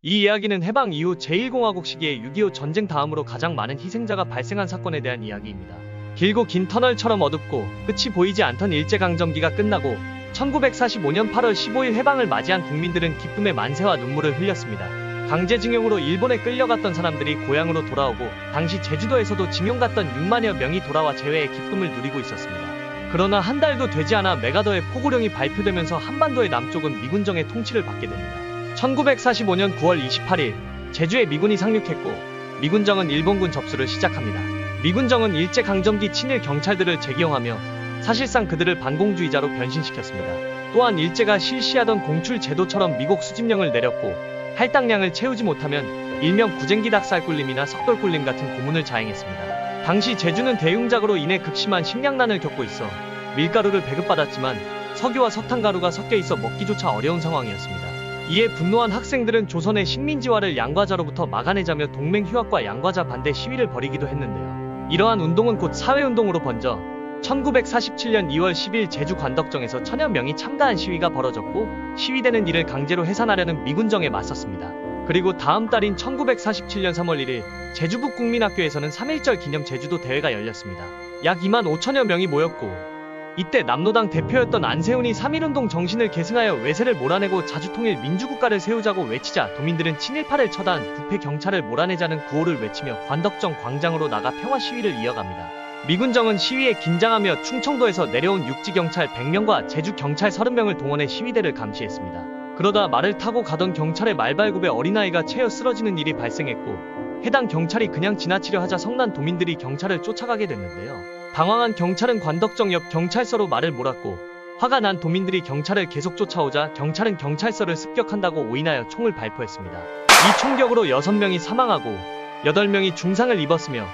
이 이야기는 해방 이후 제1공화국 시기에 6.25 전쟁 다음으로 가장 많은 희생자가 발생한 사건에 대한 이야기입니다. 길고 긴 터널처럼 어둡고 끝이 보이지 않던 일제강점기가 끝나고 1945년 8월 15일 해방을 맞이한 국민들은 기쁨의 만세와 눈물을 흘렸습니다. 강제징용으로 일본에 끌려갔던 사람들이 고향으로 돌아오고 당시 제주도에서도 징용 갔던 6만여 명이 돌아와 재회의 기쁨을 누리고 있었습니다. 그러나 한 달도 되지 않아 메가더의 포고령이 발표되면서 한반도의 남쪽은 미군정의 통치를 받게 됩니다. 1945년 9월 28일 제주에 미군이 상륙했고 미군정은 일본군 접수를 시작합니다. 미군정은 일제 강점기 친일 경찰들을 재기용하며 사실상 그들을 반공주의자로 변신시켰습니다. 또한 일제가 실시하던 공출 제도처럼 미국 수집령을 내렸고 할당량을 채우지 못하면 일명 구쟁기 닭살꿀림이나 석돌꿀림 같은 고문을 자행했습니다. 당시 제주는 대융작으로 인해 극심한 식량난을 겪고 있어 밀가루를 배급받았지만 석유와 석탄가루가 섞여 있어 먹기조차 어려운 상황이었습니다. 이에 분노한 학생들은 조선의 식민지화를 양과자로부터 막아내자며 동맹 휴학과 양과자 반대 시위를 벌이기도 했는데요. 이러한 운동은 곧 사회운동으로 번져 1947년 2월 10일 제주 관덕정에서 천여 명이 참가한 시위가 벌어졌고 시위대는 이를 강제로 해산하려는 미군정에 맞섰습니다. 그리고 다음 달인 1947년 3월 1일 제주북 국민학교에서는 3.1절 기념 제주도 대회가 열렸습니다. 약 2만 5천여 명이 모였고 이때 남노당 대표였던 안세훈이 3.1운동 정신을 계승하여 외세를 몰아내고 자주통일 민주국가를 세우자고 외치자 도민들은 친일파를 처단 부패 경찰을 몰아내자는 구호를 외치며 관덕정 광장으로 나가 평화 시위를 이어갑니다. 미군정은 시위에 긴장하며 충청도에서 내려온 육지경찰 100명과 제주경찰 30명을 동원해 시위대를 감시했습니다. 그러다 말을 타고 가던 경찰의 말발굽에 어린아이가 채여 쓰러지는 일이 발생했고 해당 경찰이 그냥 지나치려 하자 성난 도민들이 경찰을 쫓아가게 됐는데요. 당황한 경찰은 관덕정 옆 경찰서로 말을 몰았고 화가 난 도민들이 경찰을 계속 쫓아오자 경찰은 경찰서를 습격한다고 오인하여 총을 발포했습니다. 이 총격으로 6명이 사망하고 8명이 중상을 입었으며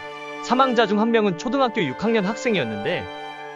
사망자 중 한 명은 초등학교 6학년 학생이었는데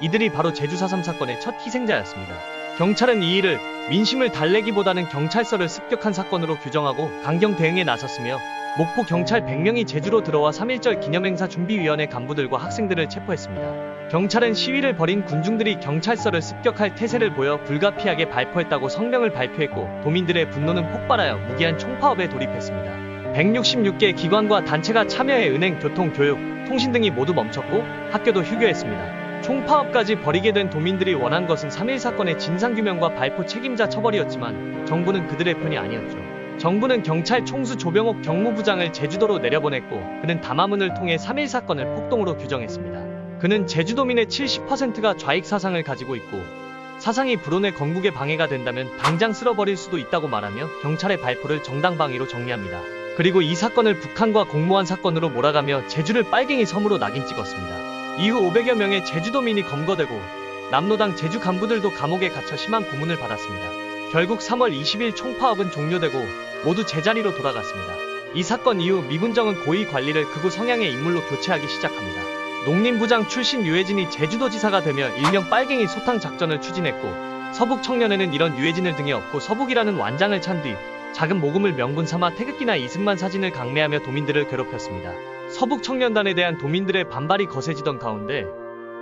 이들이 바로 제주 4.3 사건의 첫 희생자였습니다. 경찰은 이 일을 민심을 달래기보다는 경찰서를 습격한 사건으로 규정하고 강경 대응에 나섰으며 목포 경찰 100명이 제주로 들어와 3.1절 기념행사 준비위원회 간부들과 학생들을 체포했습니다. 경찰은 시위를 벌인 군중들이 경찰서를 습격할 태세를 보여 불가피하게 발포했다고 성명을 발표했고 도민들의 분노는 폭발하여 무기한 총파업에 돌입했습니다. 166개 기관과 단체가 참여해 은행, 교통, 교육, 통신 등이 모두 멈췄고 학교도 휴교했습니다. 총파업까지 벌이게 된 도민들이 원한 것은 3.1 사건의 진상규명과 발포 책임자 처벌이었지만 정부는 그들의 편이 아니었죠. 정부는 경찰 총수 조병옥 경무부장을 제주도로 내려보냈고 그는 담화문을 통해 3.1 사건을 폭동으로 규정했습니다. 그는 제주도민의 70%가 좌익 사상을 가지고 있고 사상이 불온의 건국에 방해가 된다면 당장 쓸어버릴 수도 있다고 말하며 경찰의 발포를 정당방위로 정리합니다. 그리고 이 사건을 북한과 공모한 사건으로 몰아가며 제주를 빨갱이 섬으로 낙인 찍었습니다. 이후 500여 명의 제주도민이 검거되고 남노당 제주 간부들도 감옥에 갇혀 심한 고문을 받았습니다. 결국 3월 20일 총파업은 종료되고 모두 제자리로 돌아갔습니다. 이 사건 이후 미군정은 고위 관리를 극우 성향의 인물로 교체하기 시작합니다. 농림부장 출신 유해진이 제주도지사가 되며 일명 빨갱이 소탕 작전을 추진했고 서북 청년에는 이런 유해진을 등에 업고 서북이라는 완장을 찬 뒤 작은 모금을 명분 삼아 태극기나 이승만 사진을 강매하며 도민들을 괴롭혔습니다. 서북 청년단에 대한 도민들의 반발이 거세지던 가운데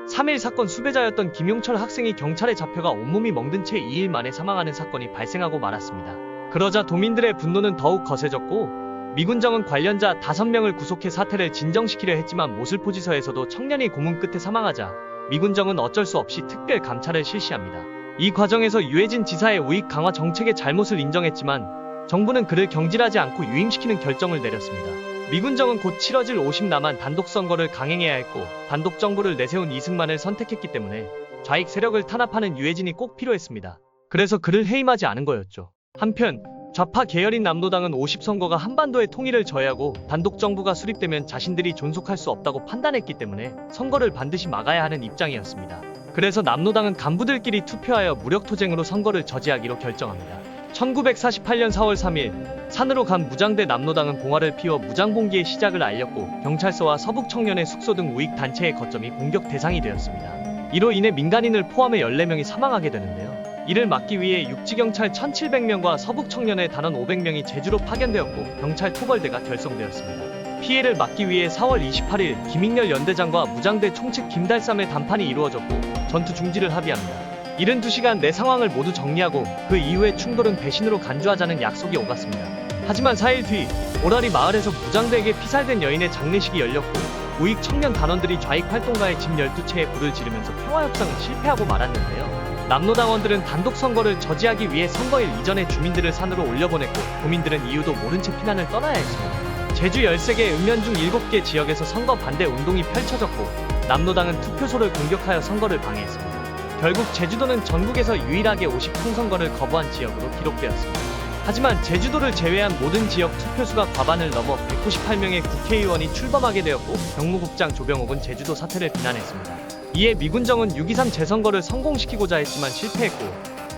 3.1 사건 수배자였던 김용철 학생이 경찰에 잡혀가 온몸이 멍든 채 2일 만에 사망하는 사건이 발생하고 말았습니다. 그러자 도민들의 분노는 더욱 거세졌고 미군정은 관련자 5명을 구속해 사태를 진정시키려 했지만 모슬포지서에서도 청년이 고문 끝에 사망하자 미군정은 어쩔 수 없이 특별 감찰을 실시합니다. 이 과정에서 유해진 지사의 우익 강화 정책의 잘못을 인정했지만 정부는 그를 경질하지 않고 유임시키는 결정을 내렸습니다. 미군정은 곧 치러질 50남한 단독 선거를 강행해야 했고 단독 정부를 내세운 이승만을 선택했기 때문에 좌익 세력을 탄압하는 유해진이 꼭 필요했습니다. 그래서 그를 해임하지 않은 거였죠. 한편 좌파 계열인 남노당은 50선거가 한반도의 통일을 저해하고 단독 정부가 수립되면 자신들이 존속할 수 없다고 판단했기 때문에 선거를 반드시 막아야 하는 입장이었습니다. 그래서 남노당은 간부들끼리 투표하여 무력투쟁으로 선거를 저지하기로 결정합니다. 1948년 4월 3일 산으로 간 무장대 남노당은 봉화를 피워 무장봉기의 시작을 알렸고 경찰서와 서북 청년의 숙소 등 우익 단체의 거점이 공격 대상이 되었습니다. 이로 인해 민간인을 포함해 14명이 사망하게 되는데요. 이를 막기 위해 육지경찰 1,700명과 서북 청년의 단원 500명이 제주로 파견되었고 경찰 토벌대가 결성되었습니다. 피해를 막기 위해 4월 28일 김익렬 연대장과 무장대 총책 김달삼의 담판이 이루어졌고 전투 중지를 합의합니다. 72시간 내 상황을 모두 정리하고 그 이후의 충돌은 배신으로 간주하자는 약속이 오갔습니다. 하지만 4일 뒤 오라리 마을에서 무장대에게 피살된 여인의 장례식이 열렸고 우익 청년 단원들이 좌익 활동가의 집 12채에 불을 지르면서 평화협상을 실패하고 말았는데요. 남로당원들은 단독 선거를 저지하기 위해 선거일 이전에 주민들을 산으로 올려보냈고 도민들은 이유도 모른 채 피난을 떠나야 했습니다. 제주 13개 읍면 중 7개 지역에서 선거 반대 운동이 펼쳐졌고 남로당은 투표소를 공격하여 선거를 방해했습니다. 결국 제주도는 전국에서 유일하게 50 통 선거를 거부한 지역으로 기록되었습니다. 하지만 제주도를 제외한 모든 지역 투표수가 과반을 넘어 198명의 국회의원이 출범하게 되었고 경무국장 조병옥은 제주도 사태를 비난했습니다. 이에 미군정은 6.23 재선거를 성공시키고자 했지만 실패했고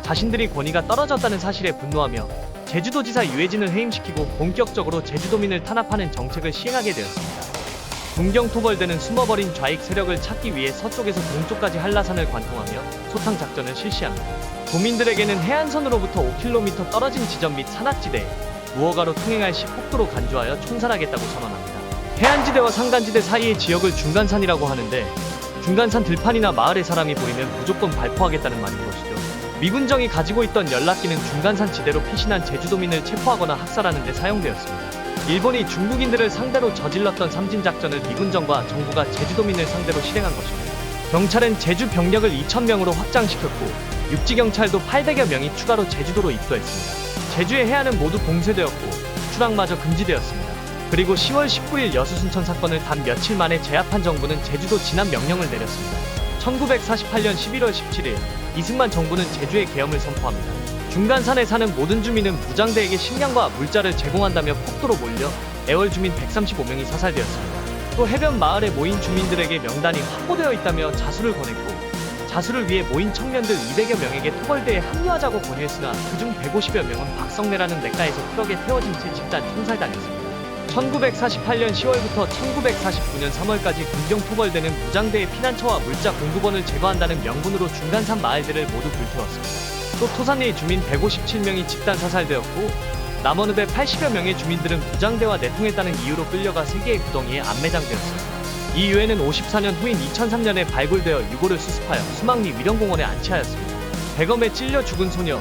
자신들이 권위가 떨어졌다는 사실에 분노하며 제주도지사 유해진을 해임시키고 본격적으로 제주도민을 탄압하는 정책을 시행하게 되었습니다. 군경토벌대는 숨어버린 좌익 세력을 찾기 위해 서쪽에서 동쪽까지 한라산을 관통하며 소탕 작전을 실시합니다. 도민들에게는 해안선으로부터 5km 떨어진 지점 및 산악지대에 무허가로 통행할 시 폭도로 간주하여 총살하겠다고 선언합니다. 해안지대와 산간지대 사이의 지역을 중간산이라고 하는데 중간산 들판이나 마을에 사람이 보이면 무조건 발포하겠다는 말인 것이죠. 미군정이 가지고 있던 연락기는 중간산 지대로 피신한 제주도민을 체포하거나 학살하는 데 사용되었습니다. 일본이 중국인들을 상대로 저질렀던 삼진작전을 미군정과 정부가 제주도민을 상대로 실행한 것입니다. 경찰은 제주 병력을 2,000명으로 확장시켰고 육지경찰도 800여 명이 추가로 제주도로 입도했습니다. 제주의 해안은 모두 봉쇄되었고 출항마저 금지되었습니다. 그리고 10월 19일 여수순천 사건을 단 며칠 만에 제압한 정부는 제주도 진압 명령을 내렸습니다. 1948년 11월 17일 이승만 정부는 제주의 계엄을 선포합니다. 중간산에 사는 모든 주민은 무장대에게 식량과 물자를 제공한다며 폭도로 몰려 애월 주민 135명이 사살되었습니다. 또 해변 마을에 모인 주민들에게 명단이 확보되어 있다며 자수를 권했고 자수를 위해 모인 청년들 200여 명에게 토벌대에 합류하자고 권유했으나 그중 150여 명은 박성래라는 냇가에서 트럭에 태워진 채 집단 총살당했습니다. 1948년 10월부터 1949년 3월까지 군경 토벌대는 무장대의 피난처와 물자 공급원을 제거한다는 명분으로 중간산 마을들을 모두 불태웠습니다. 또 토산리 주민 157명이 집단 사살되었고 남원읍의 80여 명의 주민들은 무장대와 내통했다는 이유로 끌려가 세계의 구덩이에 안매장되었습니다. 이 유해는 54년 후인 2003년에 발굴되어 유골을 수습하여 수막리 위령공원에 안치하였습니다. 대검에 찔려 죽은 소녀,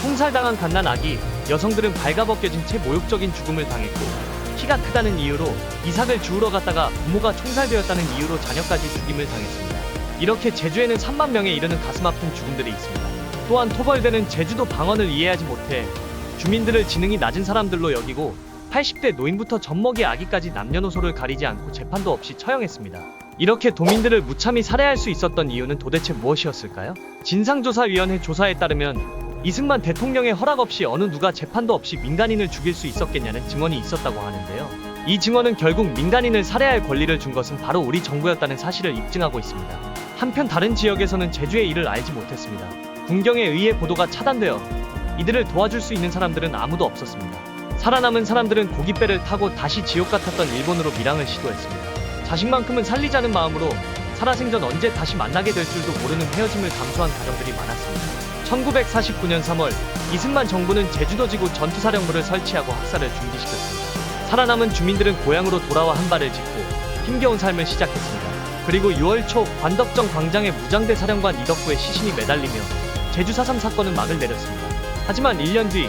통살당한 갓난 아기, 여성들은 발가벗겨진 채 모욕적인 죽음을 당했고 키가 크다는 이유로 이삭을 주우러 갔다가 부모가 총살되었다는 이유로 자녀까지 죽임을 당했습니다. 이렇게 제주에는 3만 명에 이르는 가슴 아픈 죽음들이 있습니다. 또한 토벌대는 제주도 방언을 이해하지 못해 주민들을 지능이 낮은 사람들로 여기고 80대 노인부터 젖먹이 아기까지 남녀노소를 가리지 않고 재판도 없이 처형했습니다. 이렇게 도민들을 무참히 살해할 수 있었던 이유는 도대체 무엇이었을까요? 진상조사위원회 조사에 따르면 이승만 대통령의 허락 없이 어느 누가 재판도 없이 민간인을 죽일 수 있었겠냐는 증언이 있었다고 하는데요. 이 증언은 결국 민간인을 살해할 권리를 준 것은 바로 우리 정부였다는 사실을 입증하고 있습니다. 한편 다른 지역에서는 제주의 일을 알지 못했습니다. 군경에 의해 보도가 차단되어 이들을 도와줄 수 있는 사람들은 아무도 없었습니다. 살아남은 사람들은 고깃배를 타고 다시 지옥 같았던 일본으로 밀항을 시도했습니다. 자식만큼은 살리자는 마음으로 살아생전 언제 다시 만나게 될 줄도 모르는 헤어짐을 감수한 가정들이 많았습니다. 1949년 3월 이승만 정부는 제주도 지구 전투사령부를 설치하고 학살을 중지시켰습니다. 살아남은 주민들은 고향으로 돌아와 한 발을 짚고 힘겨운 삶을 시작했습니다. 그리고 6월 초 관덕정 광장에 무장대 사령관 이덕구의 시신이 매달리며 제주 4.3 사건은 막을 내렸습니다. 하지만 1년 뒤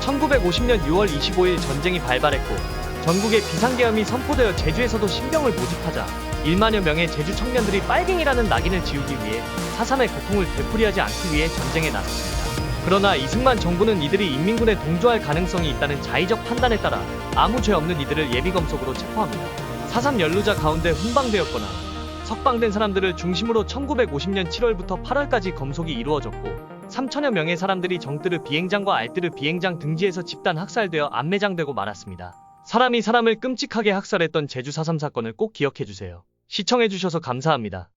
1950년 6월 25일 전쟁이 발발했고 전국에 비상계엄이 선포되어 제주에서도 신병을 모집하자 1만여 명의 제주 청년들이 빨갱이라는 낙인을 지우기 위해 4.3의 고통을 되풀이하지 않기 위해 전쟁에 나섰습니다. 그러나 이승만 정부는 이들이 인민군에 동조할 가능성이 있다는 자의적 판단에 따라 아무 죄 없는 이들을 예비검속으로 체포합니다. 4.3 연루자 가운데 훈방되었거나 석방된 사람들을 중심으로 1950년 7월부터 8월까지 검속이 이루어졌고 3천여 명의 사람들이 정뜨르 비행장과 알뜨르 비행장 등지에서 집단 학살되어 안매장되고 말았습니다. 사람이 사람을 끔찍하게 학살했던 제주 4.3 사건을 꼭 기억해주세요. 시청해주셔서 감사합니다.